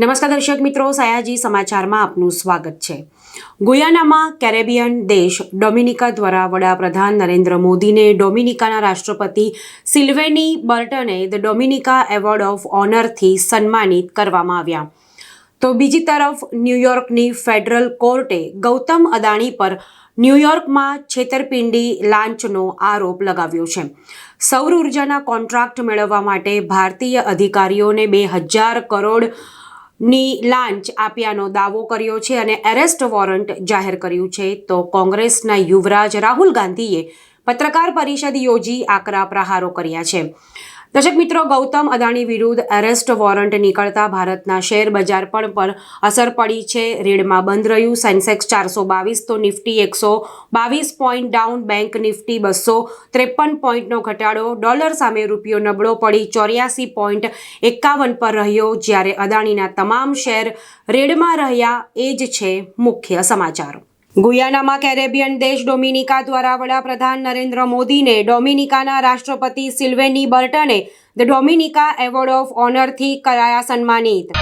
નમસ્કાર દર્શક મિત્રો, સયાજી સમાચારમાં આપનું સ્વાગત છે. ગુયાનામાં કેરેબિયન દેશ ડોમિનિકા દ્વારા વડાપ્રધાન નરેન્દ્ર મોદીને ડોમિનિકાના રાષ્ટ્રપતિ સિલ્વેની બર્ટને ધ ડોમિનિકા એવોર્ડ ઓફ ઓનરથી સન્માનિત કરવામાં આવ્યા. તો બીજી તરફ ન્યૂયોર્કની ફેડરલ કોર્ટે ગૌતમ અદાણી પર ન્યૂયોર્કમાં છેતરપિંડી લાંચનો આરોપ લગાવ્યો છે. સૌર ઉર્જાના કોન્ટ્રાક્ટ મેળવવા માટે ભારતીય અધિકારીઓને બે હજાર કરોડની લાંચ આપ્યાનો દાવો કર્યો છે અને એરેસ્ટ વોરંટ જાહેર કર્યું છે. તો કોંગ્રેસના યુવરાજ રાહુલ ગાંધીએ પત્રકાર પરિષદ યોજી આકરા પ્રહારો કર્યા છે. દર્શક મિત્રો, ગૌતમ અદાણી વિરુદ્ધ એરેસ્ટ વોરંટ નીકળતા ભારતના શેર બજાર પર પણ અસર પડી છે. રેડમાં બંધ રહ્યું સેન્સેક્સ ચારસો બાવીસ, તો નિફ્ટી એકસો બાવીસ પોઈન્ટ ડાઉન બેંક નિફ્ટી બસો ત્રેપન પોઈન્ટનો ઘટાડો, ડોલર સામે રૂપિયો નબળો પડી ચોર્યાસી પોઈન્ટ એકાવન પર રહ્યો, જ્યારે અદાણીના તમામ શેર રેડમાં રહ્યા, એ જ છે મુખ્ય સમાચાર. ગુયાનામાં કેરેબિયન દેશ ડોમિનિકા દ્વારા વડાપ્રધાન નરેન્દ્ર મોદીને ડોમિનિકાના રાષ્ટ્રપતિ સિલ્વેની બર્ટને ધ ડોમિનિકા એવોર્ડ ઓફ ઓનરથી કરાયા સન્માનિત.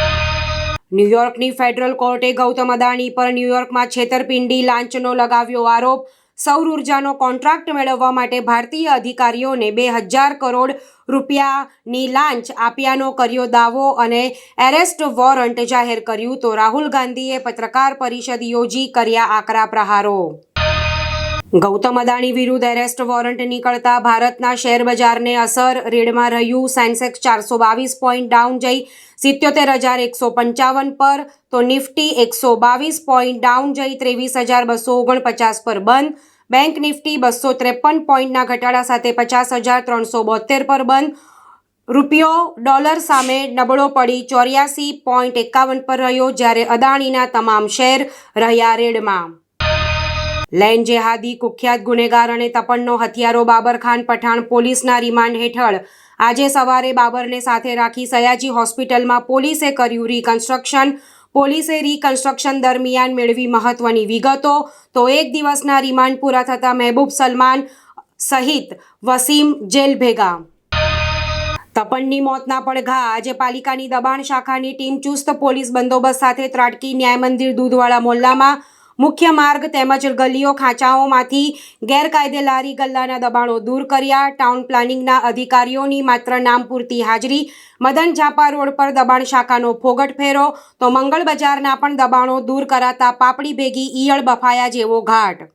ન્યૂયોર્કની ફેડરલ કોર્ટે ગૌતમ અદાણી પર ન્યૂયોર્કમાં છેતરપિંડી, લાંચનો લગાવ્યો આરોપ. સૌર ઉર્જાનો કોન્ટ્રાક્ટ મેળવવા માટે ભારતીય અધિકારીઓને બે હજાર કરોડ રૂપિયાની લાંચ આપ્યાનો કર્યો દાવો અને એરેસ્ટ વોરંટ જાહેર કર્યું તો રાહુલ ગાંધીએ પત્રકાર પરિષદ યોજી કર્યા આકરા પ્રહારો. ગૌતમ અદાણી વિરુદ્ધ એરેસ્ટ વોરંટ નીકળતા ભારતના શેર બજારને અસર, રેડમાં રહ્યું સેન્સેક્સ ચારસો બાવીસ પોઈન્ટ ડાઉન જઈ સિત્યોતેર હજાર એકસો પંચાવન પર, તો નિફ્ટી એકસો બાવીસ પોઈન્ટ ડાઉન જઈ ત્રેવીસ હજાર બસો ઓગણપચાસ પર બંધ. બેંક નિફ્ટી બસો ત્રેપન પોઈન્ટના ઘટાડા સાથે પચાસ હજાર ત્રણસો બોતેર પર બંધ. રૂપિયો ડોલર સામે નબળો પડી ચોર્યાસી પોઈન્ટ એકાવન પર રહ્યો જ્યારે અદાણીના તમામ શેર રહ્યા રેડમાં. લેન જેહાદી, કુખ્યાત ગુનેગાર અને તપણનો હથિયારો બાબર ખાન પઠાણ પોલીસના રિમાન્ડ હેઠળ. આજે સવારે બાબરને સાથે રાખી સયાજી હોસ્પિટલમાં પોલીસે કર્યું રિકન્સ્ટ્રક્શન પોલીસે રિકન્સ્ટ્રક્શન દરમિયાન મેળવી મહત્વની વિગતો. તો એક દિવસના રિમાન્ડ પૂરા થતાં મહેબૂબ સલમાન સહિત વસીમ જેલ ભેગા. તપનની મોતના પડઘા. આજે પાલિકાની દબાણ શાખાની ટીમ ચુસ્ત પોલીસ બંદોબસ્ત સાથે ત્રાટકી ન્યાય મંદિર દૂધવાળા મોલ્લામાં મુખ્ય માર્ગ તેમજ ગલીઓ ખાંચાઓમાંથી ગેરકાયદે લારી ગલ્લાના દબાણો દૂર કર્યા. ટાઉન પ્લાનિંગના અધિકારીઓની માત્ર નામ પૂરતી હાજરી. મદન ઝાપા રોડ પર દબાણ શાખાનો ફોગટ ફેરો. તો મંગળ બજારના પણ દબાણો દૂર કરાતા પાપડી ભેગી ઈયળ બફાયા જેવો ઘાટ.